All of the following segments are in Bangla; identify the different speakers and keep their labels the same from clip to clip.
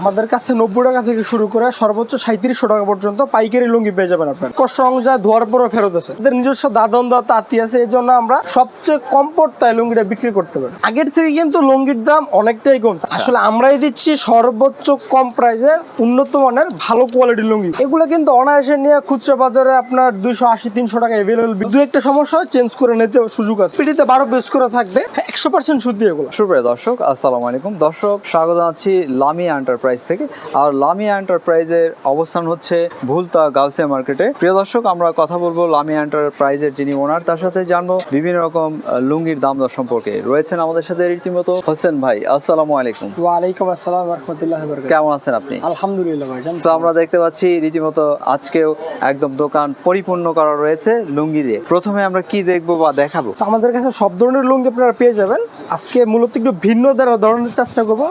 Speaker 1: আমাদের কাছে নব্বই টাকা থেকে শুরু করে সর্বোচ্চ সাঁত্রিশশো টাকা পর্যন্ত পাইকারি লুঙ্গি পেয়ে যাবেন আপনার। স্ট্রং যা ধোয়ার পরও ফেরত আছে। এদের নিজস্ব দাদন দা তাঁতি আছে এই জন্য আমরা সবচেয়ে কম পড়তায় লুঙ্গিটা বিক্রি করতে পারি। আগের থেকে কিন্তু লুঙ্গির দাম অনেকটাই কমছে। আসলে আমরাই দিচ্ছি সর্বোচ্চ কম প্রাইসে উন্নত মানের ভালো কোয়ালিটির লুঙ্গি। এগুলো কিন্তু অনায়াসে নিয়ে খুচরা বাজারে আপনার দুইশো আশি তিনশো টাকা এভেলেবল দু একটা সমস্যা চেঞ্জ করে নিতে সুযোগ আছে। পিটিতে বারো পিস করে থাকবে একশো পার্সেন্ট শুদ্ধি এগুলো।
Speaker 2: সুপ্রিয় দর্শক আসসালামু আলাইকুম। দর্শক স্বাগত আছি লামি এন্টারপ্রাইজ থেকে। আর লামিয়া এন্টারপ্রাইজের অবস্থান হচ্ছে ভুলতা গাউসিয়া মার্কেটে। প্রিয় দর্শক আমরা কথা বলব লামিয়া এন্টারপ্রাইজের যিনি ওনার তার সাথে জানব বিভিন্ন রকম লুঙ্গির দাম দর সম্পর্কে। রয়েছেন আমাদের সাথে রীতিমতো হোসেন ভাই। আসসালামু আলাইকুম।
Speaker 1: ওয়ালাইকুম আসসালাম রহমতুল্লাহ
Speaker 2: কেমন আছেন আপনি?
Speaker 1: আলহামদুলিল্লাহ ভাইজান
Speaker 2: তো আমরা দেখতে পাচ্ছি রীতিমতো আজকেও একদম দোকান পরিপূর্ণ করা রয়েছে লুঙ্গি দিয়ে। প্রথমে আমরা কি দেখব বা দেখাবো?
Speaker 1: তো আমাদের কাছে সব ধরনের লুঙ্গি আপনারা পেয়ে যাবেন। আজকে মূলত একটু ভিন্ন ধরনের চেষ্টা করব।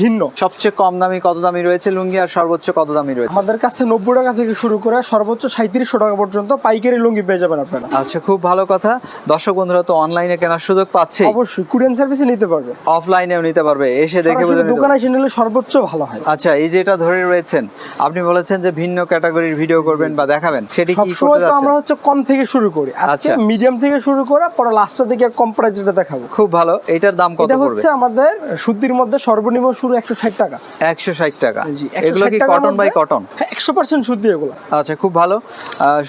Speaker 1: ভিন্ন।
Speaker 2: সবচেয়ে কম দামি কত দামি রয়েছে লুঙ্গি আর সর্বোচ্চ কত দামি রয়েছে?
Speaker 1: আমাদের কাছে নব্বই টাকা থেকে শুরু করে সর্বোচ্চ সাঁত্রিশশো টাকা পর্যন্ত পাইকারি লুঙ্গি পেয়ে যাবেন আপনারা।
Speaker 2: আচ্ছা খুব ভালো কথা। দর্শক বন্ধুরা তো অনলাইনে কেনার সুযোগ পাচ্ছে
Speaker 1: অবশ্যই কুরিয়ান সার্ভিসে নিতে পারবে।
Speaker 2: অফলাইনেও নিতে পারবে এসে দেখে বুঝে
Speaker 1: দোকানে এসে নিলে সর্বোচ্চ ভালো হয়।
Speaker 2: আচ্ছা এই যে এটা ধরে রয়েছেন আপনি বলেছেন যে ভিন্ন ক্যাটাগরির ভিডিও করবেন বা দেখাবেন সেটি কি করতে
Speaker 1: তো আমরা হচ্ছে কম থেকে শুরু করি। আজকে
Speaker 2: আচ্ছা।
Speaker 1: মিডিয়াম থেকে শুরু করে পরে লাস্টের দিকে কম প্রাইস যেটা দেখাবো।
Speaker 2: খুব ভালো এটার দাম কত পড়বে?
Speaker 1: এটা হচ্ছে আমাদের সুতির মধ্যে সর্বনিম্ন শুরু একশো ষাট টাকা।
Speaker 2: একশো ষাট টাকা। এগুলো কি কটন বাই কটন
Speaker 1: হ্যাঁ একশো পার্সেন্ট সুতি এগুলো।
Speaker 2: আচ্ছা খুব ভালো।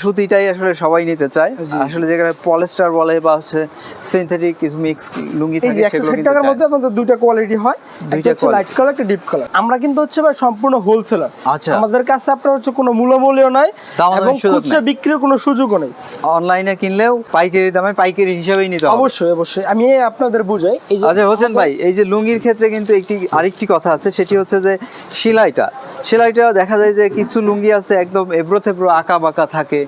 Speaker 2: সুতিটাই আসলে সবাই নিতে চায়। আসলে যেখানে পলিস্টার বলে বা হচ্ছে সিনথেটিক কিছু মিক্স লুঙ্গি থাকে সেগুলো কিন্তু
Speaker 1: টাকার মধ্যে দুইটা কোয়ালিটি হয়।
Speaker 2: দুইটা
Speaker 1: হচ্ছে লাইট কালার একটা ডিপ কালার আমরা কিন্তু হচ্ছে ভাই সম্পূর্ণ হোলসেলার
Speaker 2: আচ্ছা।
Speaker 1: আমাদের কাছে আপনার হচ্ছে কোনো মূল্যমূল্য নাই এবং খুচরা বিক্রির কোনো সুযোগও নেই।
Speaker 2: অনলাইনে কিনলেও পাইকারি দামে পাইকারি হিসাবেই নিতে হবে।
Speaker 1: অবশ্যই অবশ্যই। আমি আপনাদের বুঝাই। এই যে
Speaker 2: আচ্ছা হোসেন ভাই এই যে লুঙ্গির ক্ষেত্রে কিন্তু একটি আরেকটি কথা আছে। সেটি হচ্ছে যে সেলাইটা সেলাইটা দেখা যায় যে কিছু লুঙ্গি আছে একদম এবড়ো থেবড়ো আঁকা বাঁকা থাকে।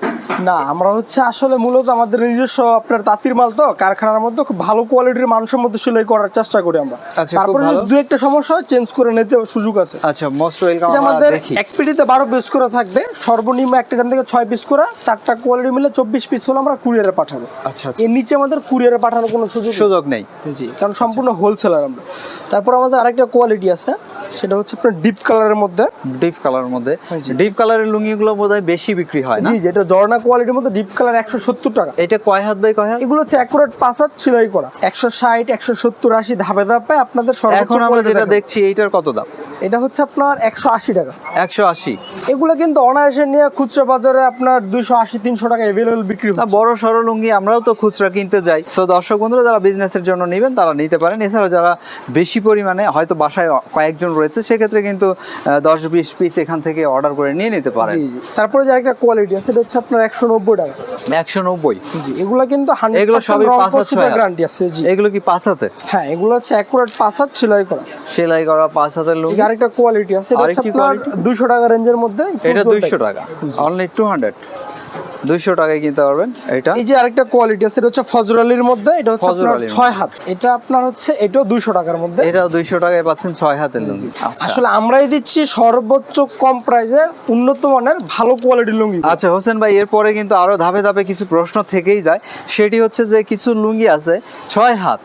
Speaker 1: না আমরা হচ্ছে আসলে মূলত আমাদের নিজস্ব আপনার তাঁতির মাল তো কারখানার মধ্যে খুব ভালো কোয়ালিটির মানুষের মধ্যে সেলাই করার চেষ্টা করি আমরা।
Speaker 2: আচ্ছা,
Speaker 1: তারপরে দু একটা সমস্যা চেঞ্জ করে নিতে সুযোগ আছে।
Speaker 2: আচ্ছা মোস্ট ওয়েলকাম
Speaker 1: আমাদের এক পিটিতে বারো পিস করে থাকবে সর্বনিম্ন একটা দাম থেকে ছয় পিস করে চারটা কোয়ালিটি মিলে চব্বিশ পিস হলে আমরা কুরিয়ারে পাঠাবো।
Speaker 2: আচ্ছা আচ্ছা।
Speaker 1: এর নিচে আমাদের কুরিয়ারে পাঠানোর কোনো সুযোগ
Speaker 2: সুযোগ নেই।
Speaker 1: জি কারণ সম্পূর্ণ হোলসেলার আমরা। তারপর আমাদের আরেকটা কোয়ালিটি আছে সেটা হচ্ছে আপনার ডিপ কালারের মধ্যে?
Speaker 2: ডিপ কালারের মধ্যে। ডিপ কালারের লুঙ্গিগুলো বোধহয় বেশি বিক্রি হয়
Speaker 1: জি যেটা জর্না কোয়ালিটির মধ্যে ডিপ কালার একশো সত্তর টাকা।
Speaker 2: এটা কয় হাত বাই কয় হাত?
Speaker 1: এগুলো হচ্ছে অ্যাকুরেট পাঁচ হাত সেলাই করা। একশো ষাট একশো সত্তর আশি ধাপে ধাপে আপনাদের
Speaker 2: এখন আমরা যেটা দেখছি এইটার কত দাম?
Speaker 1: এটা হচ্ছে আপনার একশো আশি টাকা।
Speaker 2: একশো আশি।
Speaker 1: এগুলো কিন্তু অনায়াসে নিয়ে খুচরা বাজারে আপনার দুইশো আশি তিনশো টাকা এভেলেবল বিক্রি
Speaker 2: বড় সড়ো লুঙ্গি আমরাও তো খুচরা কিনতে যাই। তো দর্শক বন্ধুরা যারা বিজনেসের জন্য নেবেন তারা নিতে পারেন। এছাড়া যারা বেশি পরিমাণে হয়তো বাসায় কয়েকজন রয়েছে সেক্ষেত্রে কিন্তু দশ বিশ পিস এখান থেকে অর্ডার করে নিয়ে নিতে পারেন।
Speaker 1: তারপরে যে একটা কোয়ালিটি আছে সেটা হচ্ছে আপনার একশো নব্বই টাকা।
Speaker 2: একশো নব্বই?
Speaker 1: জি এগুলো কিন্তু
Speaker 2: এগুলো সবই পাঁচ হাত
Speaker 1: গ্যারান্টি আছে জি।
Speaker 2: এগুলো কি পাঁচ
Speaker 1: হ্যাঁ এগুলো হচ্ছে অ্যাকুরেট পাঁচ হাত সেলাই করা।
Speaker 2: সেলাই করা পাঁচ হাতের
Speaker 1: লোক আরেকটা কোয়ালিটি আছে এটা হচ্ছে আপনার দুশো টাকা রেঞ্জের মধ্যে
Speaker 2: এটা দুইশো টাকা। অনলি টু হান্ড্রেড দুইশো টাকায় কিনতে পারবেন এটা।
Speaker 1: এই যে আরেকটা কোয়ালিটি আছে এটা হচ্ছে ফজরালির মধ্যে এটা হচ্ছে আপনার
Speaker 2: ফজরালির
Speaker 1: ছয় হাত। এটা আপনার হচ্ছে এটাও দুইশো টাকার মধ্যে।
Speaker 2: এটা দুইশো টাকায় পাচ্ছেন ছয় হাতের লুঙ্গি। আচ্ছা।
Speaker 1: আসলে আমরাই দিচ্ছি সর্বোচ্চ কম প্রাইসে উন্নত মানের ভালো কোয়ালিটির লুঙ্গি।
Speaker 2: আচ্ছা হোসেন ভাই এরপরে কিন্তু আরও ধাপে ধাপে কিছু প্রশ্ন থেকেই যায়। সেটি হচ্ছে যে কিছু লুঙ্গি আছে ছয় হাত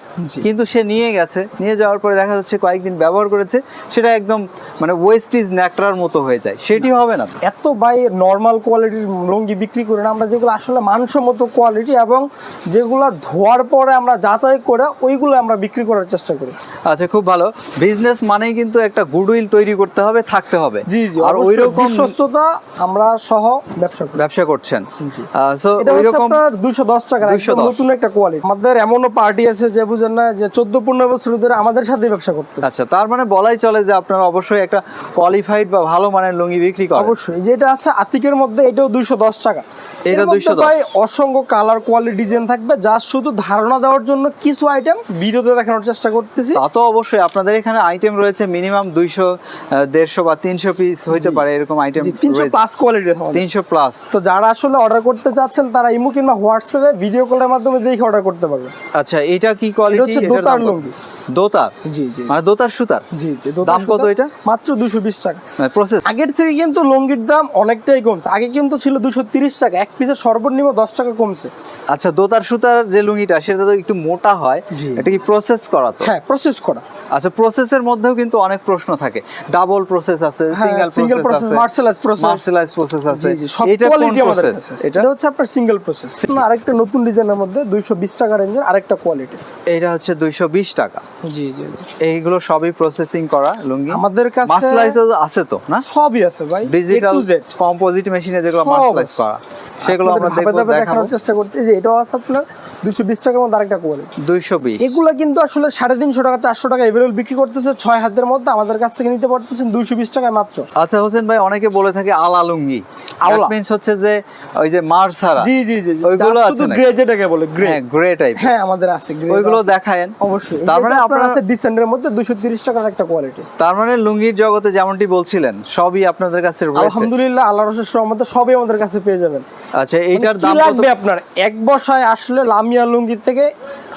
Speaker 2: কিন্তু সে নিয়ে গেছে। নিয়ে যাওয়ার পরে দেখা যাচ্ছে কয়েকদিন ব্যবহার করেছে সেটা একদম মানে ওয়েস্টিজ ন্যাকড়ার মতো হয়ে যায়। সেটি হবে না
Speaker 1: এত বাই নর্মাল কোয়ালিটির লুঙ্গি বিক্রি করি না আমরা যেগুলো আসলে মানসম্মত কোয়ালিটি এবং যেগুলো ধোয়ার পরে আমরা যাচাই করে ওইগুলো আমরা বিক্রি করার চেষ্টা করি।
Speaker 2: আচ্ছা খুব ভালো। বিজনেস মানেই কিন্তু একটা গুডউইল তৈরি করতে হবে থাকতে হবে।
Speaker 1: জি জি
Speaker 2: আর ওই রকম
Speaker 1: বিশ্বস্ততা আমরা সহ ব্যবসা
Speaker 2: ব্যবসা করছেন। সো ওই রকম
Speaker 1: আপনার দুশো দশ টাকা
Speaker 2: 210
Speaker 1: নতুন একটা কোয়ালিটি আমাদের এমনও পার্টি আছে যে বুঝেন না যে চোদ্দ পনেরো বছর ধরে আমাদের সাথে ব্যবসা করতে
Speaker 2: আচ্ছা তার মানে বলাই চলে যে আপনারা অবশ্যই একটা কোয়ালিফাইড বা ভালো মানের লুঙ্গি বিক্রি করেন।
Speaker 1: অবশ্যই যেটা আছে আতিকের মধ্যে এটাও দুইশো দশ টাকা।
Speaker 2: এটা
Speaker 1: এর মধ্যে
Speaker 2: 210
Speaker 1: ভাই অসংখ্য কালার কোয়ালিটি ডিজাইন থাকবে যা শুধু ধারণা দেওয়ার জন্য কিছু আইটেম ভিডিওতে দেখানোর চেষ্টা করতেছি।
Speaker 2: তা তো অবশ্যই আপনাদের এখানে আইটেম রয়েছে মিনিমাম বা তিনশো পিস হইতে পারে এরকম আইটেম
Speaker 1: প্লাস কোয়ালিটি
Speaker 2: তিনশো প্লাস
Speaker 1: তো যারা আসলে অর্ডার করতে চাচ্ছেন তারা ইমো কিংবা হোয়াটসঅ্যাপে ভিডিও কলের মাধ্যমে দেখে অর্ডার করতে পারবে
Speaker 2: আচ্ছা এটা কি
Speaker 1: এটা
Speaker 2: কোয়ালিটি
Speaker 1: হচ্ছে দোতার লুঙ্গি।
Speaker 2: দোতার?
Speaker 1: জি জি।
Speaker 2: মানে দোতার সুতার?
Speaker 1: জি জি
Speaker 2: দাম কত এটা?
Speaker 1: মাত্র দুশো বিশ টাকা।
Speaker 2: প্রসেস
Speaker 1: আগের থেকে কিন্তু লুঙ্গির দাম অনেকটাই কমছে। আগে কিন্তু ছিল দুশো তিরিশ টাকা এক পিসের সর্বনিম্ন দশ টাকা কমছে।
Speaker 2: আচ্ছা দোতার সুতার যে লুঙ্গিটা সেটা তো একটু মোটা হয়। এটা কি প্রসেস করা তো?
Speaker 1: হ্যাঁ প্রসেস করা।
Speaker 2: আচ্ছা প্রসেসের মধ্যেও কিন্তু অনেক প্রশ্ন থাকে। ডাবল প্রসেস আছে single
Speaker 1: single
Speaker 2: process
Speaker 1: mercerise process
Speaker 2: mercerise process আছে। এটা
Speaker 1: কোয়ালিটি আমাদের।
Speaker 2: এটা?
Speaker 1: হচ্ছে আপনার সিঙ্গেল প্রসেস আরেকটা নতুন ডিজাইনের মধ্যে 220 টাকা রেঞ্জের আরেকটা কোয়ালিটি
Speaker 2: এটা হচ্ছে 220 টাকা।
Speaker 1: জি জি
Speaker 2: এইগুলো সবই প্রসেসিং করা লুঙ্গি।
Speaker 1: আমাদের কাছে
Speaker 2: মার্সেলাইজ আছে তো না?
Speaker 1: সবই আছে ভাই
Speaker 2: ডিজিটাল
Speaker 1: Z
Speaker 2: কম্পোজিট মেশিনে যেগুলো মার্সেলাইজ করা সেগুলো আমরা
Speaker 1: দেখানোর চেষ্টা করতে যে এটাও আছে আপনার 220 টাকার মধ্যে আরেকটা কোয়ালিটি
Speaker 2: 220
Speaker 1: এগুলো কিন্তু আসলে সাড়ে তিনশো টাকা চারশো টাকা এভেলেবল বিক্রি করতেছে ছয় হাতের মধ্যে আমাদের কাছ থেকে নিতে পারতেছেন দুইশো বিশ টাকায় মাত্র।
Speaker 2: আচ্ছা হোসেন ভাই অনেকে বলে থাকে আলা লুঙ্গি।
Speaker 1: আওলা।
Speaker 2: মিন্স হচ্ছে যে ওই যে মার্সারা
Speaker 1: জি জি জি জি।
Speaker 2: ওইগুলো আছে
Speaker 1: গ্রে যেটাকে বলে গ্রে
Speaker 2: হ্যাঁ গ্রে টাইপ
Speaker 1: হ্যাঁ আমাদের আছে গ্রে
Speaker 2: ওইগুলো দেখায়েন।
Speaker 1: অবশ্যই।
Speaker 2: তার মানে
Speaker 1: আপনার আছে ডিসেন্ডের মধ্যে দুশো তিরিশ টাকার একটা কোয়ালিটি
Speaker 2: তার মানে লুঙ্গির জগতে যেমনটি বলছিলেন সবই আপনাদের কাছে রয়েছে।
Speaker 1: আলহামদুলিল্লাহ রসের সহমতে সবই আমাদের কাছে পেয়ে যাবেন।
Speaker 2: আচ্ছা এইটার
Speaker 1: মানে
Speaker 2: দাম
Speaker 1: লাগবে আপনার? এক বসায় আসলে লামিয়া লুঙ্গি থেকে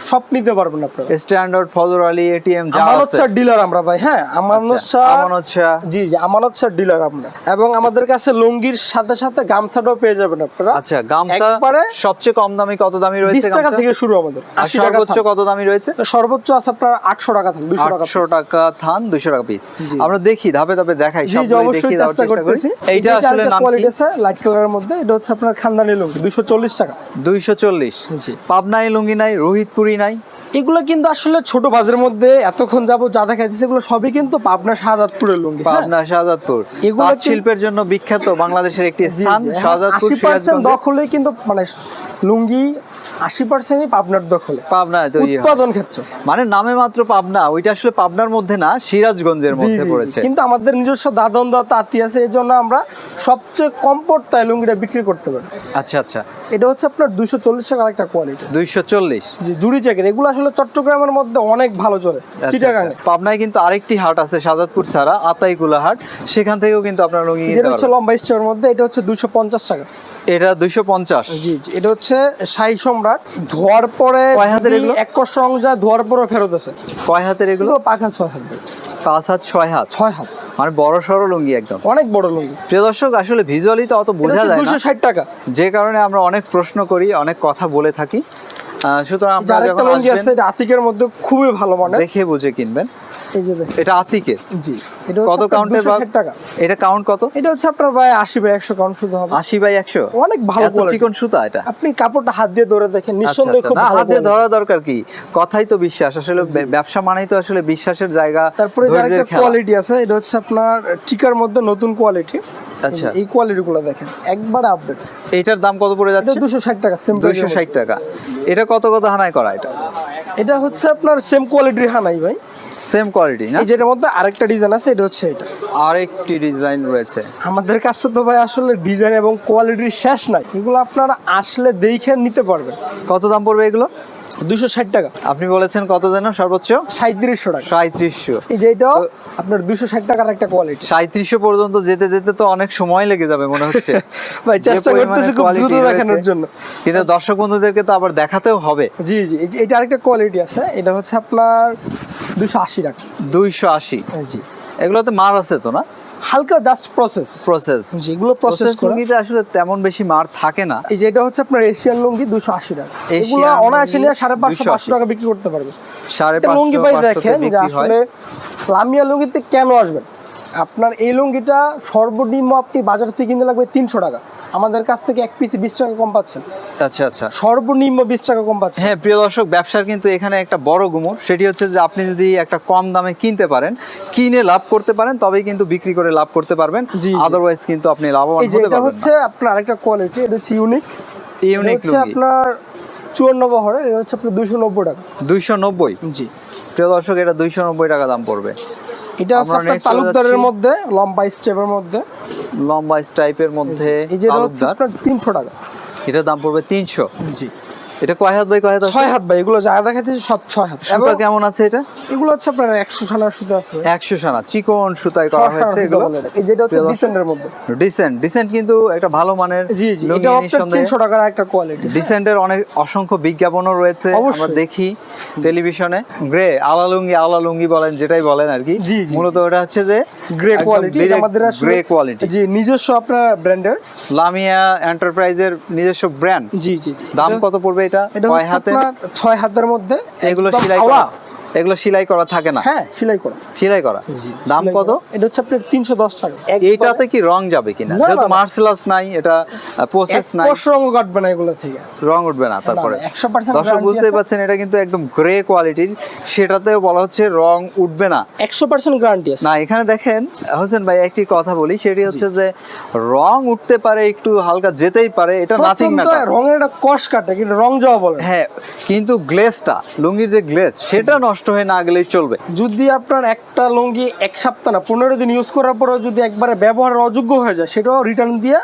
Speaker 1: সব নিতে পারবেন আপনারা।
Speaker 2: স্ট্যান্ডার্ড ফজর আলী এটিএম যা
Speaker 1: আমানত
Speaker 2: আছে।
Speaker 1: ডিলার আমরা ভাই হ্যাঁ? আমানত
Speaker 2: আচ্ছা, আমানত শাহ।
Speaker 1: জি জি আমানত ছাড় ডিলার আমরা। এবং আমাদের কাছে লুঙ্গির সাথে সাথে গামছাটাও পেয়ে যাবেন আপনারা।
Speaker 2: আচ্ছা গামছা
Speaker 1: একবারে
Speaker 2: সবচেয়ে কম দামি কত দামি রয়েছে
Speaker 1: বিশ টাকা থেকে শুরু আমাদের।
Speaker 2: আর
Speaker 1: আশি টাকা
Speaker 2: সর্বোচ্চ কত দামি রয়েছে?
Speaker 1: সর্বোচ্চ আছে আপনার আটশো টাকা থান দুশো টাকা
Speaker 2: থান পিস আমরা দেখি ধাপে ধাপে দেখাই দেখি
Speaker 1: চেষ্টা করতেছি।
Speaker 2: এইটা আসলে নাম
Speaker 1: কোয়ালিটি আছে লাইট কালারের মধ্যে এটা হচ্ছে আপনার খানদানি লুঙ্গি দুশো চল্লিশ টাকা।
Speaker 2: দুইশো চল্লিশ।
Speaker 1: জি।
Speaker 2: পাবনাই লুঙ্গি নাই রোহিতপুরি নাই।
Speaker 1: এগুলো কিন্তু আসলে ছোট বাজারের মধ্যে এতক্ষণ যাব যা দেখা যাচ্ছে এগুলো সবই কিন্তু পাবনা শাহজাদপুরের লুঙ্গি হ্যাঁ?
Speaker 2: পাবনা শাহজাদপুর
Speaker 1: এগুলো
Speaker 2: শিল্পের জন্য বিখ্যাত বাংলাদেশের একটি স্থান শাহজাদপুর
Speaker 1: আশি পার্সেন্ট
Speaker 2: সিরাজগঞ্জে।
Speaker 1: দখলে কিন্তু মানে লুঙ্গি আশি পার্সেন্টই পাবনার দখলে।
Speaker 2: পাবনায়
Speaker 1: উৎপাদন ক্ষেত্র।
Speaker 2: মানে নামে মাত্র পাবনা ওইটা আসলে পাবনার মধ্যে না সিরাজগঞ্জের মধ্যে। পড়েছে।
Speaker 1: কিন্তু আমাদের নিজস্ব দাদন দাতা আত্মীয় আছে এই জন্য আমরা সবচেয়ে কম পড়তায় লুঙ্গিটা বিক্রি করতে পারি।
Speaker 2: আচ্ছা আচ্ছা।
Speaker 1: এটা হচ্ছে আপনার দুশো চল্লিশ টাকার একটা কোয়ালিটি
Speaker 2: দুইশো চল্লিশ?
Speaker 1: জি জুড়ি জ্যাকেট এগুলো আসলে চট্টগ্রামের মধ্যে অনেক ভালো চলে
Speaker 2: আচ্ছা,
Speaker 1: চিটাগাঙে।
Speaker 2: পাবনায় কিন্তু আরেকটি হাট আছে শাহজাদপুর ছাড়া আতাইকুলা হাট। সেখান থেকেও কিন্তু আপনার লুঙ্গি
Speaker 1: যেটা হচ্ছে লম্বা স্টেপের মধ্যে এটা হচ্ছে দুইশো পঞ্চাশ টাকা।
Speaker 2: এটা দুইশো পঞ্চাশ।
Speaker 1: জি। এটা হচ্ছে শাহী সম্রাট ধোয়ার পরে
Speaker 2: কয় হাতের এগুলো?
Speaker 1: এক কষ রং যায় ধোয়ার পরে ফেরত আছে।
Speaker 2: কয় হাতের এগুলো?
Speaker 1: এগুলো পাখা ছয় হাত।
Speaker 2: পাঁচ হাত ছয় হাত?
Speaker 1: ছয় হাত।
Speaker 2: মানে বড় সড়ো লুঙ্গি একদম?
Speaker 1: অনেক বড় লুঙ্গি।
Speaker 2: প্রিয় দর্শক আসলে ভিজুয়ালি তো অত বোঝা যায় না।
Speaker 1: টাকা।
Speaker 2: যে কারণে আমরা অনেক প্রশ্ন করি অনেক কথা বলে থাকি। সুতরাং আপনারা যখন আসবেন
Speaker 1: আতিকের মধ্যে খুবই ভালো মানে
Speaker 2: দেখে বুঝে কিনবেন। এটা আতিকের?
Speaker 1: জি এটা
Speaker 2: কত
Speaker 1: কত
Speaker 2: কাউন্টের
Speaker 1: কাউন্টের টাকা।
Speaker 2: এটা কাউন্ট কত?
Speaker 1: এটা হচ্ছে আপনার ভাই আশি বাই একশো কাউন্ট শুধু হবে।
Speaker 2: আশি বাই একশো?
Speaker 1: অনেক ভালো কোয়ালিটি
Speaker 2: চিকন সুতা এটা?
Speaker 1: আপনি কাপড়টা হাত দিয়ে ধরে দেখেন
Speaker 2: আচ্ছা,
Speaker 1: নিঃসন্দেহে
Speaker 2: আচ্ছা,
Speaker 1: খুব ভালো
Speaker 2: হাতে
Speaker 1: quality।
Speaker 2: ধরা দরকার কি? কথাই তো বিশ্বাস। আসলে ব্যবসা মানেই তো আসলে বিশ্বাসের জায়গা
Speaker 1: তারপরে। কোয়ালিটি আছে এটা হচ্ছে আপনার টিকার মধ্যে নতুন কোয়ালিটি
Speaker 2: আচ্ছা।
Speaker 1: এই দেখেন একবার আপডেট
Speaker 2: এইটার দাম কত পড়ে যাচ্ছে?
Speaker 1: দুশো ষাট টাকা সেম
Speaker 2: দুইশো ষাট টাকা। এটা কত কত হানায় করা এটা?
Speaker 1: এটা হচ্ছে আপনার সেম কোয়ালিটির হানাই ভাই।
Speaker 2: সেম কোয়ালিটি না?
Speaker 1: যেটার মধ্যে আরেকটা ডিজাইন আছে এটা হচ্ছে এটা।
Speaker 2: আরেকটি ডিজাইন রয়েছে।
Speaker 1: আমাদের কাছে তো ভাই আসলে ডিজাইন এবং কোয়ালিটির শেষ নাই। এগুলো আপনারা আসলে দেখে নিতে পারবেন।
Speaker 2: কত দাম পড়বে এগুলো?
Speaker 1: দুশো ষাট টাকা।
Speaker 2: আপনি বলেছেন কত যেন? সর্বোচ্চ?
Speaker 1: সাঁত্রিশশো টাকা।
Speaker 2: সাঁত্রিশশো
Speaker 1: এই যে এটাও আপনার দুশো ষাট টাকার একটা কোয়ালিটি
Speaker 2: সাঁত্রিশশো পর্যন্ত যেতে যেতে তো অনেক সময় লেগে যাবে মনে হচ্ছে।
Speaker 1: ভাই চেষ্টা করতেছি খুব দ্রুত দেখানোর জন্য।
Speaker 2: কিন্তু দর্শক বন্ধুদেরকে তো আবার দেখাতেও হবে।
Speaker 1: জি জি এটা আরেকটা কোয়ালিটি আছে। এটা হচ্ছে আপনার দুশো আশি টাকা।
Speaker 2: দুইশো আশি।
Speaker 1: জি
Speaker 2: এগুলোতে মার আছে তো না?
Speaker 1: হালকা জাস্ট প্রসেস
Speaker 2: প্রসেস
Speaker 1: যেগুলো প্রসেস
Speaker 2: লুঙ্গিতে আসলে তেমন বেশি মার থাকে না।
Speaker 1: এই যেটা হচ্ছে আপনার এশিয়ান লুঙ্গি দুশো আশি টাকা। এগুলো অনায়াসে নিয়ে সাড়ে পাঁচশো
Speaker 2: 280
Speaker 1: পাঁচশো টাকা বিক্রি করতে পারবে।
Speaker 2: সাড়ে
Speaker 1: লুঙ্গি
Speaker 2: পাই
Speaker 1: দেখেন যে আসলে লামিয়া লুঙ্গিতে কেন আসবেন আপনার এই লুঙ্গিটা সর্বনিম্ন আপনি বাজার থেকে কিনতে লাগবে তিনশো টাকা। আমাদের কাছ থেকে এক পিসে বিশ টাকা কম পাচ্ছেন।
Speaker 2: আচ্ছা আচ্ছা।
Speaker 1: সর্বনিম্ন বিশ টাকা কম পাচ্ছেন।
Speaker 2: হ্যাঁ প্রিয় দর্শক ব্যবসার কিন্তু এখানে একটা বড় গুমর সেটি হচ্ছে যে আপনি যদি একটা কম দামে কিনতে পারেন কিনে লাভ করতে পারেন তবেই কিন্তু বিক্রি করে লাভ করতে পারবেন।
Speaker 1: জি।
Speaker 2: আদারওয়াইজ কিন্তু আপনি লাভবান হতে
Speaker 1: এটা
Speaker 2: পারবেন
Speaker 1: হচ্ছে আপনার আরেকটা কোয়ালিটি এটা হচ্ছে ইউনিক
Speaker 2: ইউনিক
Speaker 1: হচ্ছে আপনার চুয়ান্ন বহরের এটা হচ্ছে আপনার দুশো নব্বই টাকা।
Speaker 2: দুইশো নব্বই?
Speaker 1: জি।
Speaker 2: প্রিয় দর্শক এটা দুইশো নব্বই টাকা দাম পড়বে।
Speaker 1: এটা হচ্ছে তালুকদারের মধ্যে লম্বা স্টেপের মধ্যে।
Speaker 2: লম্বা স্টাইপের মধ্যে
Speaker 1: এই যে হচ্ছে
Speaker 2: তালুকদার।
Speaker 1: আপনার তিনশো টাকা।
Speaker 2: এটার দাম পড়বে তিনশো।
Speaker 1: জি।
Speaker 2: এটা কয় হাত বাই কয় হাত
Speaker 1: ছয় হাত ভাই এগুলো যা সব ছয় হাত।
Speaker 2: সুতা কেমন আছে এটা?
Speaker 1: এগুলো হচ্ছে আপনার একশো সানার সুতো আছে।
Speaker 2: একশো সানা চিকন সুতায় করা হয়েছে এগুলো।
Speaker 1: যেটা হচ্ছে ডিসেন্টের মধ্যে।
Speaker 2: ডিসেন্ট ডিসেন্ট কিন্তু একটা ভালো মানের
Speaker 1: জি জি এটা আপনার তিনশো টাকার একটা কোয়ালিটি
Speaker 2: ডিসেন্টের অনেক অসংখ্য বিজ্ঞাপনও রয়েছে আমরা দেখি টেলিভিশনে। গ্রে আলা লুঙ্গি আলা লুঙ্গি বলেন যেটাই বলেন আর কি। মূলত ওটা হচ্ছে যে
Speaker 1: গ্রে কোয়ালিটি আমাদের
Speaker 2: গ্রে কোয়ালিটি
Speaker 1: জি নিজস্ব আপনার ব্র্যান্ডের
Speaker 2: লামিয়া এন্টারপ্রাইজের নিজস্ব ব্র্যান্ড
Speaker 1: জি জি।
Speaker 2: দাম কত পড়বে এটা কয় হাতে
Speaker 1: ছয় হাতের মধ্যে
Speaker 2: এগুলো সেলাই করা? এগুলো সেলাই করা থাকে না?
Speaker 1: হ্যাঁ সেলাই করা।
Speaker 2: সেলাই করা। দাম কত?
Speaker 1: এটা হচ্ছে আপনার তিনশো দশ টাকা।
Speaker 2: এইটাতে কি রং যাবে কিনা? যেহেতু মার্সেলাস নাই এটা প্রসেস নাই।
Speaker 1: কষ রঙও কাটবে না এগুলো থেকে।
Speaker 2: রং উঠবে না তারপরে।
Speaker 1: 100%
Speaker 2: দর্শক পারছেন এটা কিন্তু একদম গ্রে কোয়ালিটির সেটাতেও বলা হচ্ছে রং উঠবে না।
Speaker 1: একশো পার্সেন্ট গ্যারান্টি আছে।
Speaker 2: না এখানে দেখেন হোসেন ভাই একটি কথা বলি সেটি হচ্ছে যে রং উঠতে পারে একটু হালকা যেতেই পারে এটা নাথিং
Speaker 1: রঙের একটা কষ কাটে কিন্তু রং যাওয়া বলে
Speaker 2: হ্যাঁ কিন্তু গ্লেজটা লুঙ্গির যে গ্লেজ সেটা নষ্ট হয়ে না গেলেই চলবে।
Speaker 1: যদি আপনার একটা লুঙ্গি এক সপ্তাহ না, পনেরো দিন ইউজ করার পরেও যদি একবারে ব্যবহার অযোগ্য হয়ে যায়, সেটাও রিটার্ন দিয়ে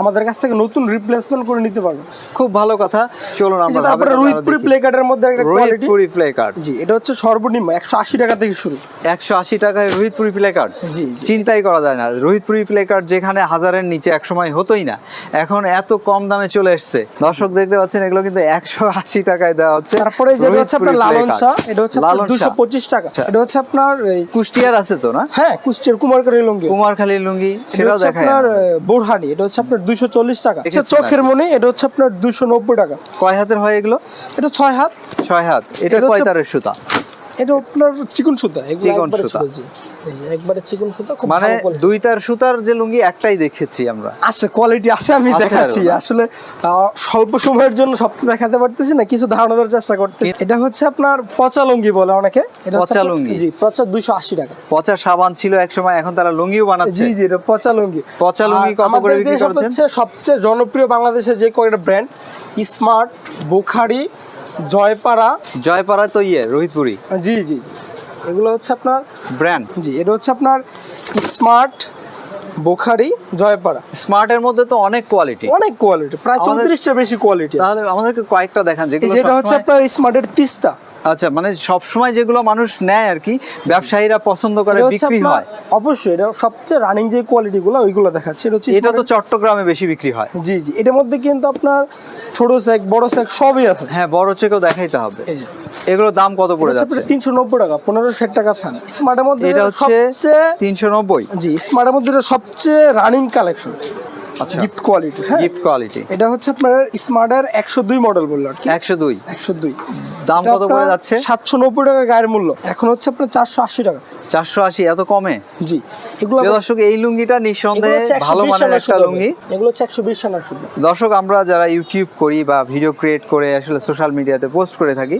Speaker 1: আমাদের কাছ থেকে নতুন রিপ্লেসমেন্ট করে নিতে পারবেন
Speaker 2: খুব ভালো কথা। চলুন আমরা
Speaker 1: তারপরে রোহিতপুরি প্লে কার্ডের মধ্যে একটা কোয়ালিটি
Speaker 2: রোহিতপুরি প্লে কার্ড
Speaker 1: জি এটা হচ্ছে সর্বনিম্ন একশো আশি টাকা থেকে শুরু।
Speaker 2: একশো আশি টাকায় রোহিতপুরি প্লে কার্ড
Speaker 1: জি
Speaker 2: চিন্তাই করা যায় না। রোহিতপুরি প্লে কার্ড যেখানে হাজারের নিচে এক সময় হতোই না। এখন এত কম দামে চলে এসছে। দর্শক দেখতে পাচ্ছেন এগুলো কিন্তু একশো আশি টাকায় দেওয়া হচ্ছে
Speaker 1: তারপরে যেটা হচ্ছে আপনার লালন শাহ এটা হচ্ছে
Speaker 2: লালন
Speaker 1: দুশো
Speaker 2: শাহ।
Speaker 1: পঁচিশ টাকা।
Speaker 2: আচ্ছা।
Speaker 1: এটা হচ্ছে আপনার
Speaker 2: কুষ্টিয়ার আছে তো না?
Speaker 1: হ্যাঁ কুষ্টিয়ার কুমারকারী লুঙ্গি।
Speaker 2: কুমারখালীর লুঙ্গি সেটাও
Speaker 1: হচ্ছে
Speaker 2: দেখায়
Speaker 1: আপনার বোরহানি এটা হচ্ছে আপনার দুশো চল্লিশ টাকা। চোখের মনে এটা হচ্ছে আপনার দুশো নব্বই টাকা।
Speaker 2: কয় হাতের হয় এগুলো?
Speaker 1: এটা ছয় হাত।
Speaker 2: ছয় হাত। এটা
Speaker 1: এটা
Speaker 2: কয় তারের সুতা?
Speaker 1: এটা আপনার চিকন সুতা
Speaker 2: চিকন
Speaker 1: একবারে
Speaker 2: সুতা।
Speaker 1: চিকন সুতা খুব
Speaker 2: মানে
Speaker 1: ভালো
Speaker 2: দুই তার সুতার যে লুঙ্গি একটাই দেখেছি আমরা।
Speaker 1: আছে কোয়ালিটি আছে আমি দেখাচ্ছি। আসলে স্বল্প সময়ের জন্য সব দেখাতে পারতেছি না কিছু ধারণা দেওয়ার চেষ্টা করতেছি। এটা হচ্ছে আপনার পচা লুঙ্গি বলে অনেকে। এটা
Speaker 2: পচা লুঙ্গি?
Speaker 1: জি পচা দুইশো আশি টাকা।
Speaker 2: পচা সাবান ছিল এক সময় এখন তারা লুঙ্গিও বানাচ্ছে।
Speaker 1: জি জি এটা পচা লুঙ্গি।
Speaker 2: পচা লুঙ্গি কত করে বিক্রি করছেন?
Speaker 1: সবচেয়ে জনপ্রিয় বাংলাদেশের যে কয়েকটা ব্র্যান্ড স্মার্ট বুখারি জয়পাড়া।
Speaker 2: জয়পাড়া তো ইয়ে রোহিতপুরি।
Speaker 1: জি জি। এগুলো হচ্ছে আপনার
Speaker 2: ব্র্যান্ড
Speaker 1: জি এটা হচ্ছে আপনার স্মার্ট বোখারি জয়পাড়া।
Speaker 2: স্মার্টের মধ্যে তো অনেক কোয়ালিটি
Speaker 1: অনেক কোয়ালিটি প্রায় চৌত্রিশটা বেশি কোয়ালিটি
Speaker 2: তাহলে আমাদেরকে কয়েকটা দেখান
Speaker 1: যেটা হচ্ছে
Speaker 2: আপনার
Speaker 1: আপনার স্মার্টের তিস্তা।
Speaker 2: আচ্ছা মানে সব সময় যেগুলো মানুষ নেয় আর কি ব্যবসায়ীরা পছন্দ করে বিক্রি হয়।
Speaker 1: অবশ্যই এটা সবচেয়ে রানিং যে কোয়ালিটি গুলো ওইগুলো দেখাচ্ছে। এটা হচ্ছে
Speaker 2: এটা তো চট্টগ্রামে বেশি বিক্রি হয়।
Speaker 1: জি জি এটার মধ্যে কিন্তু আপনার ছোট সেক বড় সেক সবই আছে।
Speaker 2: হ্যাঁ বড় চেকেও দেখাইতে হবে। এগুলোর দাম কত পড়ে যাচ্ছে?
Speaker 1: তিনশো নব্বই টাকা পনেরো ষাট টাকা থান। স্মার্টের মধ্যে
Speaker 2: এটা হচ্ছে
Speaker 1: সবচেয়ে
Speaker 2: তিনশো নব্বই।
Speaker 1: জি স্মার্টের মধ্যে এটা সবচেয়ে রানিং কালেকশন গিফট কোয়ালিটি হ্যাঁ?
Speaker 2: গিফট কোয়ালিটি
Speaker 1: এটা হচ্ছে আপনার স্মার্টের একশো দুই মডেল বলল আর কি।
Speaker 2: একশো দুই।
Speaker 1: একশো দুই।
Speaker 2: দাম কত পড়ে যাচ্ছে?
Speaker 1: সাতশো নব্বই টাকা গায়ের মূল্য। এখন হচ্ছে আপনার চারশো আশি টাকা।
Speaker 2: চারশো আশি এত কমে?
Speaker 1: জি। এগুলো
Speaker 2: দর্শক এই লুঙ্গিটা নিঃসন্দেহে
Speaker 1: হচ্ছে 120
Speaker 2: ভালো মানের একটা লুঙ্গি।
Speaker 1: এগুলো হচ্ছে একশো বিশ শুধু
Speaker 2: দর্শক আমরা যারা ইউটিউব করি বা ভিডিও ক্রিয়েট করে আসলে সোশ্যাল মিডিয়াতে পোস্ট করে থাকি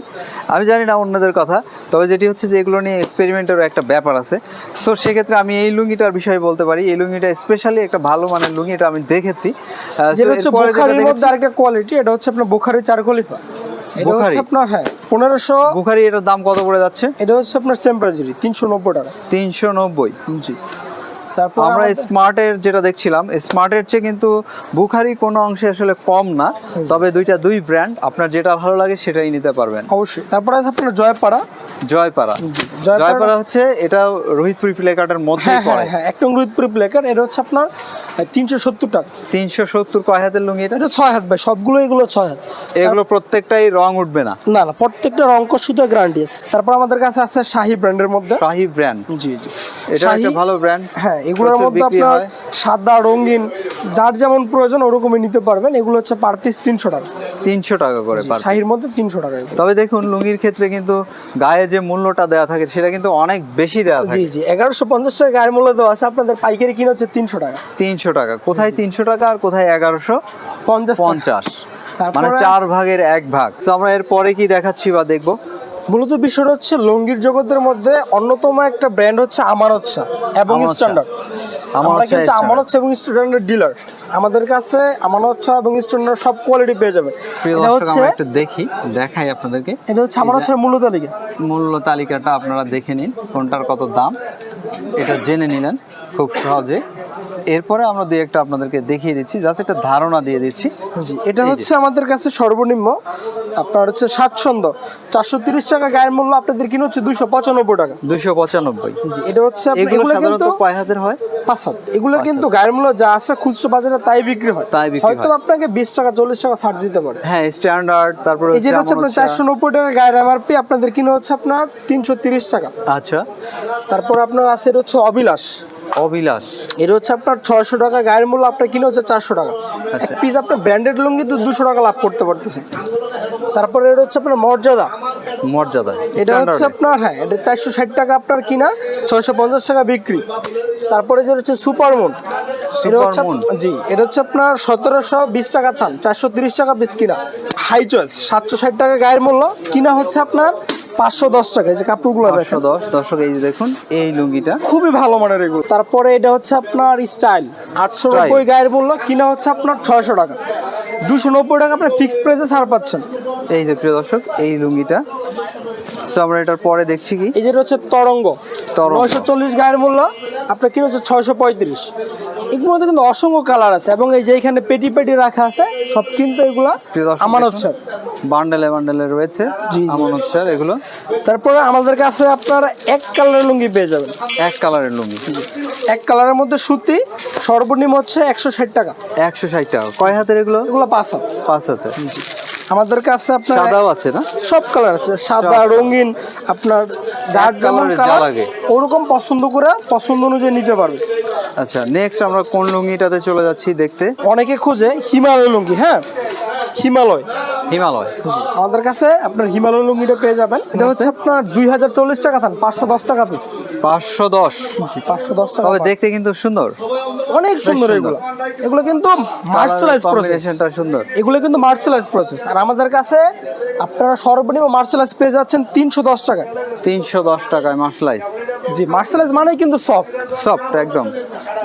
Speaker 2: আমি জানি না অন্যদের কথা তবে যেটি হচ্ছে যে এগুলো নিয়ে এক্সপেরিমেন্টেরও একটা ব্যাপার আছে। সো সেক্ষেত্রে আমি এই লুঙ্গিটার বিষয়ে বলতে পারি। এই লুঙ্গিটা স্পেশালি একটা ভালো মানের লুঙ্গি এটা আমি দেখেছি।
Speaker 1: যেটা হচ্ছে বোখারির মধ্যে আরেকটা কোয়ালিটি এটা হচ্ছে আপনার বোখারি চার খলিফা। এটা হচ্ছে আপনার হ্যাঁ পনেরোশো
Speaker 2: বুখারি এটার দাম কত পড়ে যাচ্ছে?
Speaker 1: এটা হচ্ছে আপনার সেম্পারাজুরি তিনশো নব্বই টাকা।
Speaker 2: তিনশো নব্বই।
Speaker 1: জি। তারপর
Speaker 2: আমরা স্মার্টের যেটা দেখছিলাম স্মার্টের চেয়ে কিন্তু বুখারি কোনো অংশে আসলে কম না তবে দুইটা দুই ব্র্যান্ড আপনার যেটা ভালো লাগে সেটাই নিতে পারবেন।
Speaker 1: অবশ্যই। তারপরে আছে আপনার জয়পাড়া।
Speaker 2: জয়পাড়া।
Speaker 1: জয়পাড়া-
Speaker 2: হচ্ছে এটা রোহিতপুরি প্লেকার্ডের মধ্যে
Speaker 1: হ্যাঁ হ্যাঁ
Speaker 2: পড়ে।
Speaker 1: হ্যাঁ রোহিতপুরি প্লেকার এটা হচ্ছে আপনার তিনশো সত্তর টাকা
Speaker 2: তিনশো সত্তর কয় হাতের লুঙ্গি এটা?
Speaker 1: এটা ছয় হাত ভাই সবগুলো এগুলো ছয় হাত।
Speaker 2: এগুলো প্রত্যেকটাই রং উঠবে না।
Speaker 1: না না প্রত্যেকটা রঙ্ক সুতো গ্যারান্টি আছে তারপর আমাদের কাছে আছে শাহি ব্র্যান্ডের মধ্যে।
Speaker 2: শাহি ব্র্যান্ড।
Speaker 1: জি জি।
Speaker 2: এটা একটা ভালো ব্র্যান্ড।
Speaker 1: হ্যাঁ এগুলোর মধ্যে আপনার সাদা রঙিন যার যেমন প্রয়োজন ওরকমই নিতে পারবেন। এগুলো হচ্ছে পার পিস তিনশো টাকা।
Speaker 2: তিনশো টাকা করে
Speaker 1: শাহির মধ্যে তিনশো টাকা
Speaker 2: তবে দেখুন লুঙ্গির ক্ষেত্রে কিন্তু গায়ে যে মূল্যটা দেওয়া থাকে সেটা কিন্তু অনেক বেশি দেওয়া
Speaker 1: জি
Speaker 2: থাকে।
Speaker 1: জি এগারোশো পঞ্চাশ টাকা গায়ের মূল্য দেওয়া আছে। আপনাদের পাইকারি কিনে হচ্ছে তিনশো টাকা।
Speaker 2: তিনশো টাকা। কোথায় তিনশো টাকা আর কোথায় এগারোশো
Speaker 1: পঞ্চাশ
Speaker 2: পঞ্চাশ। মানে চার ভাগের এক ভাগ। তো আমরা এর পরে কি দেখাচ্ছি বা দেখব?
Speaker 1: মূলত বিষয়টা হচ্ছে লুঙ্গির জগতের মধ্যে অন্যতম একটা ব্র্যান্ড হচ্ছে আমানত শাহ এবং স্ট্যান্ডার্ড আমরা কিন্তু। আমানত এবং স্ট্যান্ডার্ড ডিলার আমাদের কাছে আমানত শাহ এবং স্ট্যান্ডার্ড সব কোয়ালিটি পেয়ে যাবে। এটা হচ্ছে
Speaker 2: আমরা একটু দেখি দেখাই আপনাদেরকে।
Speaker 1: এটা হচ্ছে আমানত শাহের মূল্য তালিকা।
Speaker 2: মূল্য তালিকাটা আপনারা দেখে নিন কোনটার কত দাম। এটা জেনে নিলেন খুব সহজে। এরপরে আমরা দুই একটা আপনাদেরকে দেখিয়ে দিচ্ছি। জাস্ট একটা ধারণা দিয়ে দিচ্ছি।
Speaker 1: জি এটা হচ্ছে আমাদের কাছে সর্বনিম্ন আপনার হচ্ছে স্বাচ্ছন্দ্য চারশো তিরিশ টাকা গায়ের মূল্য আপনাদের কিনে হচ্ছে দুইশো পঁচানব্বই টাকা।
Speaker 2: দুইশো পঁচানব্বই।
Speaker 1: জি এটা হচ্ছে
Speaker 2: এগুলো
Speaker 1: এগুলো কিন্তু
Speaker 2: কয় হাতের হয়?
Speaker 1: পাঁচ হাত। এগুলো কিন্তু গায়ের মূল্য যা আছে খুচরো বাজারে তাই বিক্রি হয়।
Speaker 2: তাই বিক্রি
Speaker 1: হয়তো আপনাকে বিশ টাকা চল্লিশ টাকা ছাড় দিতে পারে।
Speaker 2: হ্যাঁ স্ট্যান্ডার্ড তারপরে
Speaker 1: এই যেটা হচ্ছে আপনার চারশো নব্বই টাকা গায়ের এমআরপি আপনাদের কিনে হচ্ছে আপনার তিনশো তিরিশ টাকা।
Speaker 2: আচ্ছা।
Speaker 1: তারপর আপনার আছে এটা হচ্ছে অবিলাস
Speaker 2: অবিলাস
Speaker 1: এটা হচ্ছে আপনার ছয়শো টাকা গায়ের মূল্য আপনার কিনে হচ্ছে চারশো টাকা। এক
Speaker 2: আচ্ছা।
Speaker 1: পিস আপনার ব্র্যান্ডেড লুঙ্গি তো দুশো টাকা লাভ করতে পারতেছে। তারপরে এটা হচ্ছে আপনার মর্যাদা।
Speaker 2: মর্যাদা
Speaker 1: এটা হচ্ছে আপনার হ্যাঁ এটা চারশো ষাট টাকা আপনার কিনা ছয়শো পঞ্চাশ টাকা বিক্রি। তারপরে যে হচ্ছে সুপারমুন এটা হচ্ছে জি এটা হচ্ছে আপনার সতেরোশো বিশ টাকা থান চারশো তিরিশ টাকা পিস কিনা। হাই চয়েস সাতশো ষাট টাকা গায়ের মূল্য। কিনা হচ্ছে আপনার পাঁচশো দশ টাকা এই যে কাপড়গুলো
Speaker 2: পাঁচশো দশ দর্শক এই যে দেখুন এই লুঙ্গিটা।
Speaker 1: খুবই ভালো মানের এগুলো। তারপরে এটা হচ্ছে আপনার স্টাইল আটশো নব্বই গায়ের মূল্য কিনা হচ্ছে আপনার ছয়শো টাকা। দুশো নব্বই টাকা আপনার ফিক্সড প্রাইসে ছাড় পাচ্ছেন।
Speaker 2: এই যে প্রিয় দর্শক এই লুঙ্গিটা। আমরা এটার পরে দেখছি কি?
Speaker 1: এই যেটা হচ্ছে তরঙ্গ।
Speaker 2: তরঙ্গ।
Speaker 1: নয়শো চল্লিশ গায়ের মূল্য আপনার কিনে হচ্ছে ছয়শো পঁয়ত্রিশ। এগুলোতে কিন্তু অসংখ্য কালার আছে এবং এই যে এখানে পেটি পেটি রাখা আছে সব কিন্তু এগুলা আমানত স্যার।
Speaker 2: বান্ডেলে বান্ডেলে রয়েছে। আমানত স্যার এগুলো।
Speaker 1: তারপরে আমাদের কাছে আপনার এক কালারের লুঙ্গি পেয়ে যাবেন।
Speaker 2: এক কালারের লুঙ্গি।
Speaker 1: এক কালারের মধ্যে সুতি সর্বনিম্ন হচ্ছে একশো ষাট টাকা।
Speaker 2: একশো ষাট টাকা। কয় হাতের এগুলো?
Speaker 1: এগুলো পাঁচ হাত।
Speaker 2: পাঁচ হাতে।
Speaker 1: আমাদের কাছে আপনার
Speaker 2: সাদাও আছে না?
Speaker 1: সব কালার আছে। সাদা। রঙিন আপনার যার যেমন কালার
Speaker 2: লাগে।
Speaker 1: ওরকম পছন্দ করে পছন্দ অনুযায়ী নিতে পারবে।
Speaker 2: আচ্ছা নেক্সট আমরা কোন লুঙ্গিটাতে চলে যাচ্ছি দেখতে?
Speaker 1: অনেকে খোঁজে হিমালয় লুঙ্গি হ্যাঁ? হিমালয়।
Speaker 2: হিমালয়।
Speaker 1: আমাদের কাছে আপনার হিমালয় লুঙ্গিটা পেয়ে যাবেন। এটা হচ্ছে আপনার দুই হাজার চল্লিশ টাকা থান পাঁচশো দশ টাকা পিস
Speaker 2: পাঁচশো দশ?
Speaker 1: পাঁচশো দশ টাকা
Speaker 2: দেখতে কিন্তু সুন্দর।
Speaker 1: অনেক সুন্দর। এগুলো। এগুলো কিন্তু মার্শালাইজ প্রসেস
Speaker 2: সুন্দর।
Speaker 1: এগুলো কিন্তু মার্শালাইজ প্রসেস আর আমাদের কাছে আপনারা সর্বনিম্ন আর্টস পেয়ে যাচ্ছেন তিনশো দশ টাকায়।
Speaker 2: তিনশো দশ টাকায় মার্শালাইজ
Speaker 1: জি মার্শালাইজ মানেই কিন্তু সফট
Speaker 2: সফট একদম।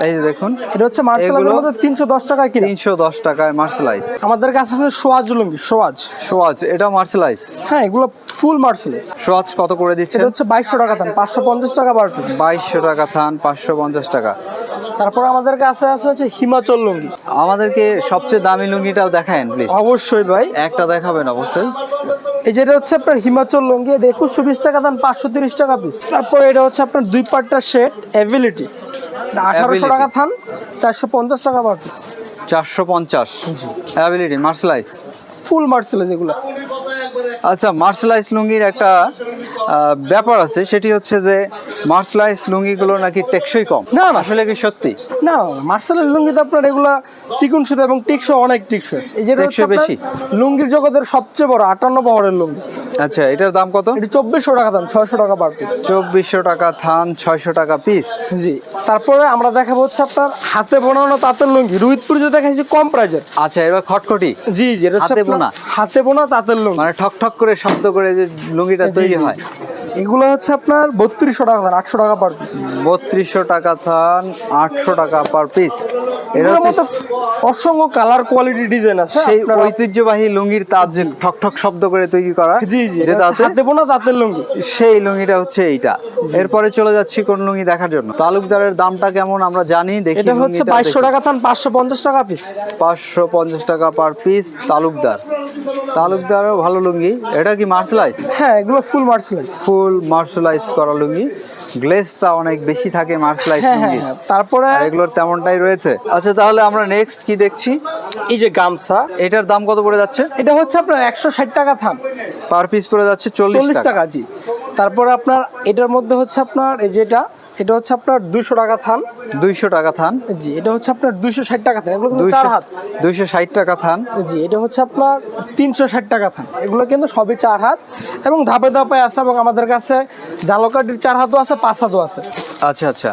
Speaker 2: এই যে দেখুন।
Speaker 1: এটা হচ্ছে মার্শালাইজের মধ্যে তিনশো দশ টাকায় কিনে।
Speaker 2: তিনশো দশ টাকায় মার্শালাইজ
Speaker 1: আমাদের কাছে আছে সোয়াজ লুঙ্গি সোয়াজ।
Speaker 2: সোয়াজ এটা মার্শালাইজ
Speaker 1: হ্যাঁ এগুলো ফুল মার্শালাইজ
Speaker 2: সোয়াজ কত করে দিচ্ছে
Speaker 1: এটা হচ্ছে বাইশশো টাকা থান পাঁচশো পঞ্চাশ টাকা পার পিস
Speaker 2: বাইশশো টাকা থান পাঁচশো পঞ্চাশ টাকা।
Speaker 1: তারপর আমাদের কাছে আছে হচ্ছে হিমাচল লুঙ্গি।
Speaker 2: আমাদেরকে সবচেয়ে দামি লুঙ্গিটাও দেখায়েন প্লিজ
Speaker 1: অবশ্যই ভাই।
Speaker 2: একটা দেখাবেন অবশ্যই।
Speaker 1: এই যেটা হচ্ছে আপনার হিমাচল লঙ্গি এটা একুশশো বিশ টাকা দাম পাঁচশো তিরিশ টাকা পিস তারপর এটা হচ্ছে আপনার দুই পার্টটা সেট অ্যাবিলিটি আঠারোশো টাকা থান চারশো পঞ্চাশ টাকা পার পিস
Speaker 2: চারশো পঞ্চাশ। অ্যাবিলিটি মার্শালাইজ
Speaker 1: ফুল মার্শালাইজ এগুলো।
Speaker 2: আচ্ছা মার্শালাইজ লুঙ্গির একটা ব্যাপার আছে সেটি হচ্ছে যে মার্শালাইজ লুঙ্গিগুলো নাকি টেকসই কম।
Speaker 1: না।
Speaker 2: আসলে কি সত্যি?
Speaker 1: না মার্শালের লুঙ্গিতে আপনার এগুলা চিকুন সুতা এবং টিকসো অনেক টিকসো আছে। এই যেটা হচ্ছে
Speaker 2: টেকসই বেশি।
Speaker 1: লুঙ্গির জগতের সবচেয়ে বড় আটান্ন বহরের লুঙ্গি।
Speaker 2: আচ্ছা এটার দাম কত?
Speaker 1: এটি চব্বিশশো টাকা দাম ছয়শো টাকা পার পিস
Speaker 2: চব্বিশশো টাকা থান ছয়শো টাকা পিস
Speaker 1: জি তারপরে আমরা দেখাবো হচ্ছে আপনার হাতে বোনানো তাঁতের লুঙ্গি। রুহিতপুর যে দেখাইছি কম প্রাইজের
Speaker 2: আচ্ছা এবার খটখটি।
Speaker 1: জি জি এটা হচ্ছে
Speaker 2: হাতে বোনা?
Speaker 1: হাতে বোনা তাঁতের লুঙ্গি।
Speaker 2: মানে ঠক ঠক করে শব্দ করে যে লুঙ্গিটা তৈরি হয়।
Speaker 1: এগুলো হচ্ছে আপনার বত্রিশশো টাকা দাম আটশো টাকা পার পিস
Speaker 2: বত্রিশশো টাকা থান আটশো টাকা পার পিস এটা হচ্ছে
Speaker 1: অসংখ্য কালার কোয়ালিটি ডিজাইন আছে
Speaker 2: সেই ঐতিহ্যবাহী লুঙ্গির তাঁত যে ঠক ঠক শব্দ করে তৈরি করা
Speaker 1: জি জি
Speaker 2: যে তাতে
Speaker 1: হাতে বোনা তাঁতের লুঙ্গি।
Speaker 2: সেই লুঙ্গিটা হচ্ছে এইটা। এরপরে চলে যাচ্ছি কোন লুঙ্গি দেখার জন্য। তালুকদারের দামটা কেমন আমরা জানি দেখি
Speaker 1: এটা হচ্ছে বাইশশো টাকা থান পাঁচশো পঞ্চাশ টাকা পিস
Speaker 2: পাঁচশো পঞ্চাশ টাকা পার পিস তালুকদার। তালুকদারও ভালো লুঙ্গি। এটা কি মার্শালাইজ
Speaker 1: হ্যাঁ এগুলো ফুল মার্সেলাইজ।
Speaker 2: ফুল মার্শালাইজ করা লুঙ্গি। গ্লেসটা অনেক বেশি থাকে মার্শালাইজ
Speaker 1: হ্যাঁ হ্যাঁ
Speaker 2: লুঙ্গি
Speaker 1: হ্যাঁ। তারপরে
Speaker 2: এগুলো এগুলোর তেমনটাই রয়েছে। আচ্ছা তাহলে আমরা নেক্সট কি দেখছি?
Speaker 1: এই যে গামছা।
Speaker 2: এটার দাম কত পড়ে যাচ্ছে?
Speaker 1: এটা হচ্ছে আপনার একশো ষাট টাকা থাম
Speaker 2: পার পিস পড়ে যাচ্ছে চল্লিশ টাকা
Speaker 1: জি। তারপরে আপনার এটার মধ্যে হচ্ছে আপনার এই যেটা এটা হচ্ছে আপনার দুশো টাকা থান।
Speaker 2: দুইশো টাকা থান।
Speaker 1: জি এটা হচ্ছে আপনার দুশো ষাট টাকা থান। এগুলো কিন্তু চার হাত।
Speaker 2: দুইশো ষাট টাকা থান।
Speaker 1: জি এটা হচ্ছে আপনার তিনশো ষাট টাকা থান। এগুলো কিন্তু সবই চার হাত এবং ধাপে ধাপে আছে এবং আমাদের কাছে জালকাটির চার হাতও আছে পাঁচ হাতও আছে।
Speaker 2: আচ্ছা আচ্ছা।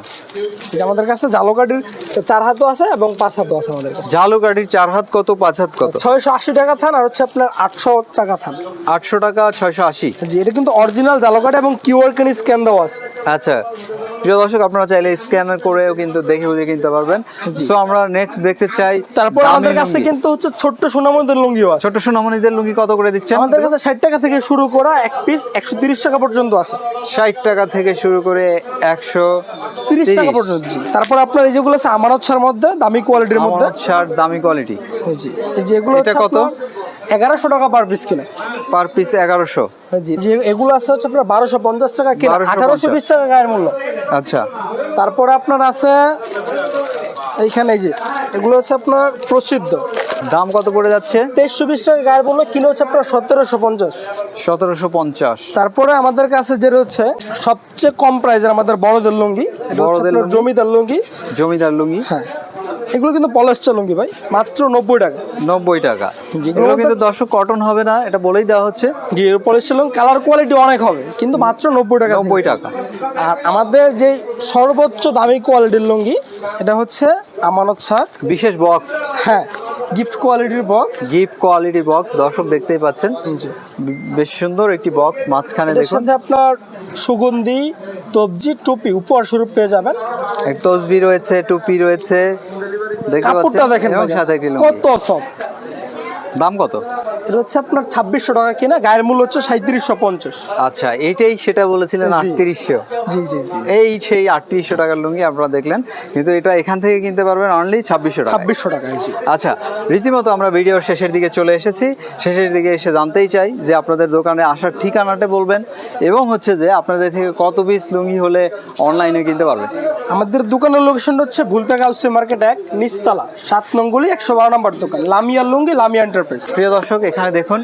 Speaker 1: আমাদের কাছে জালকাটির চার হাতও আছে এবং পাঁচ হাতও আছে আমাদের কাছে।
Speaker 2: গাড়ির চার হাত কত পাঁচ হাত কত?
Speaker 1: ছয়শো আশি টাকা থান আর হচ্ছে আপনার আটশো টাকা থান।
Speaker 2: আটশো টাকা ছয়শো আশি।
Speaker 1: জি এটা কিন্তু অরিজিনাল জালকাটা এবং কিউআর কেন স্ক্যান দেওয়া আছে।
Speaker 2: আচ্ছা। প্রিয় দর্শক আপনারা চাইলে স্ক্যানার করেও কিন্তু দেখে বুঝে কিনতে পারবেন। তো আমরা নেক্সট দেখতে চাই
Speaker 1: তারপর আমাদের কাছে কিন্তু হচ্ছে ছোট্ট সোনামদের লুঙ্গিও আছে।
Speaker 2: ছোট সোনামণিদের লুঙ্গি কত করে দিচ্ছেন?
Speaker 1: আমাদের কাছে ষাট টাকা থেকে শুরু করা এক পিস একশো তিরিশ টাকা পর্যন্ত আছে।
Speaker 2: ষাট টাকা থেকে শুরু করে একশো
Speaker 1: তিরিশ টাকা পর্যন্ত তারপর আপনার এই যেগুলো আছে আমার হচ্ছার মধ্যে দামি কোয়ালিটির মধ্যে।
Speaker 2: শার্ট দামি কোয়ালিটি
Speaker 1: জি এই যে
Speaker 2: এটা কত?
Speaker 1: এগারোশো টাকা পার পিস কিনে।
Speaker 2: পার পিস এগারোশো।
Speaker 1: জি যে এগুলো আছে হচ্ছে আপনার বারোশো পঞ্চাশ টাকা কিনা
Speaker 2: 1250
Speaker 1: আঠারোশো বিশ টাকা গায়ের মূল্য।
Speaker 2: আচ্ছা।
Speaker 1: তারপরে আপনার আছে এইখানে যে এগুলো হচ্ছে আপনার প্রসিদ্ধ।
Speaker 2: দাম কত পড়ে যাচ্ছে?
Speaker 1: তেইশশো বিশ টাকা গায়ের মূল্য কিনে হচ্ছে আপনার সতেরোশো পঞ্চাশ।
Speaker 2: সতেরোশো পঞ্চাশ।
Speaker 1: তারপরে আমাদের কাছে যেটা হচ্ছে সবচেয়ে কম প্রাইজের আমাদের বড়দের লুঙ্গি
Speaker 2: বড়দের
Speaker 1: জমিদার লুঙ্গি।
Speaker 2: জমিদার লুঙ্গি?
Speaker 1: হ্যাঁ। এগুলো কিন্তু পলেস্টার লুঙ্গি ভাই মাত্র নব্বই টাকা।
Speaker 2: নব্বই টাকা। এগুলো কিন্তু দর্শক কটন হবে না এটা বলেই দেওয়া হচ্ছে।
Speaker 1: জি পলেস্টার লুঙ্গি কালার কোয়ালিটি অনেক হবে কিন্তু মাত্র নব্বই টাকা
Speaker 2: নব্বই টাকা।
Speaker 1: আর আমাদের যে সর্বোচ্চ দামি কোয়ালিটির লুঙ্গি এটা হচ্ছে আমানত শার্ট
Speaker 2: বিশেষ বক্স
Speaker 1: হ্যাঁ গিফট কোয়ালিটির বক্স
Speaker 2: গিফট কোয়ালিটি বক্স দর্শক দেখতেই পাচ্ছেন। বেশ সুন্দর একটি বক্স মাঝখানে দেখুন।
Speaker 1: সাথে আপনার সুগন্ধি তবজি টুপি উপহার স্বরূপ পেয়ে যাবেন।
Speaker 2: এক তসবি রয়েছে টুপি রয়েছে।
Speaker 1: কাপড়টা দেখেন কত সফট
Speaker 2: দাম কত?
Speaker 1: এটা হচ্ছে আপনার ছাব্বিশশো টাকা কিনা গায়ের মূল্য হচ্ছে সাঁত্রিশশো পঞ্চাশ।
Speaker 2: আচ্ছা এইটাই সেটা বলেছিলেন আটত্রিশশো।
Speaker 1: জি জি জি।
Speaker 2: এই সেই আটত্রিশশো টাকার লুঙ্গি আপনারা দেখলেন কিন্তু এটা এখান থেকে কিনতে পারবেন অনলি ছাব্বিশশো টাকা
Speaker 1: ছাব্বিশশো টাকা
Speaker 2: আচ্ছা রীতিমতো আমরা ভিডিওর শেষের দিকে চলে এসেছি। শেষের দিকে এসে জানতেই চাই যে আপনাদের দোকানে আসার ঠিকানাটা বলবেন এবং হচ্ছে যে আপনাদের থেকে কত পিস লুঙ্গি হলে অনলাইনে কিনতে পারবেন।
Speaker 1: আমাদের দোকানের লোকেশন হচ্ছে ভুলতা গাউসে মার্কেট এক নিস্তালা সাত নঙ্গুলি একশো বারো নম্বর দোকান। লামিয়া লুঙ্গি লামিয়া এন্টারপ্রাইজ
Speaker 2: প্রিয় দর্শক এখানে দেখুন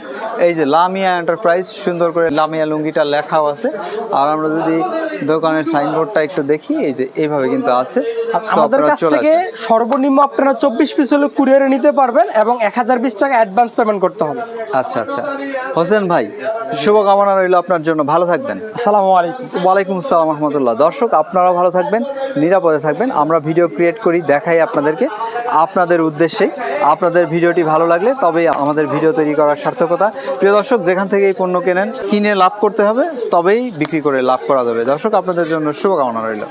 Speaker 2: এই যে লামিয়া এন্টারপ্রাইজ সুন্দর করে লামিয়া লুঙ্গিটা লেখাও আছে। আর আমরা যদি দোকানের সাইনবোর্ডটা একটু দেখি এই যে এইভাবে কিন্তু আছে।
Speaker 1: আর আমাদের কাছ থেকে সর্বনিম্ন আপনারা চব্বিশ পিস হলে কুরিয়ারে নিতে পারবেন এবং এক হাজার বিশ টাকা অ্যাডভান্স পেমেন্ট করতে হবে।
Speaker 2: আচ্ছা আচ্ছা। হোসেন ভাই শুভকামনা রইল আপনার জন্য। ভালো থাকবেন।
Speaker 1: আসসালামু আলাইকুম।
Speaker 2: ওয়ালাইকুম আসসালাম রহমতুল্লাহ। দর্শক আপনারাও ভালো থাকবেন নিরাপদে থাকবেন। আমরা ভিডিও ক্রিয়েট করি দেখাই আপনাদেরকে। আপনাদের উদ্দেশ্যেই আপনাদের ভিডিওটি ভালো লাগলে তবেই আমাদের ভিডিও তৈরি করার সার্থকতা। প্রিয় দর্শক, যেখান থেকে এই পণ্য কেনেন, কিনে লাভ করতে হবে, তবেই বিক্রি করে লাভ করা যাবে। দর্শক, আপনাদের জন্য শুভকামনা রইল।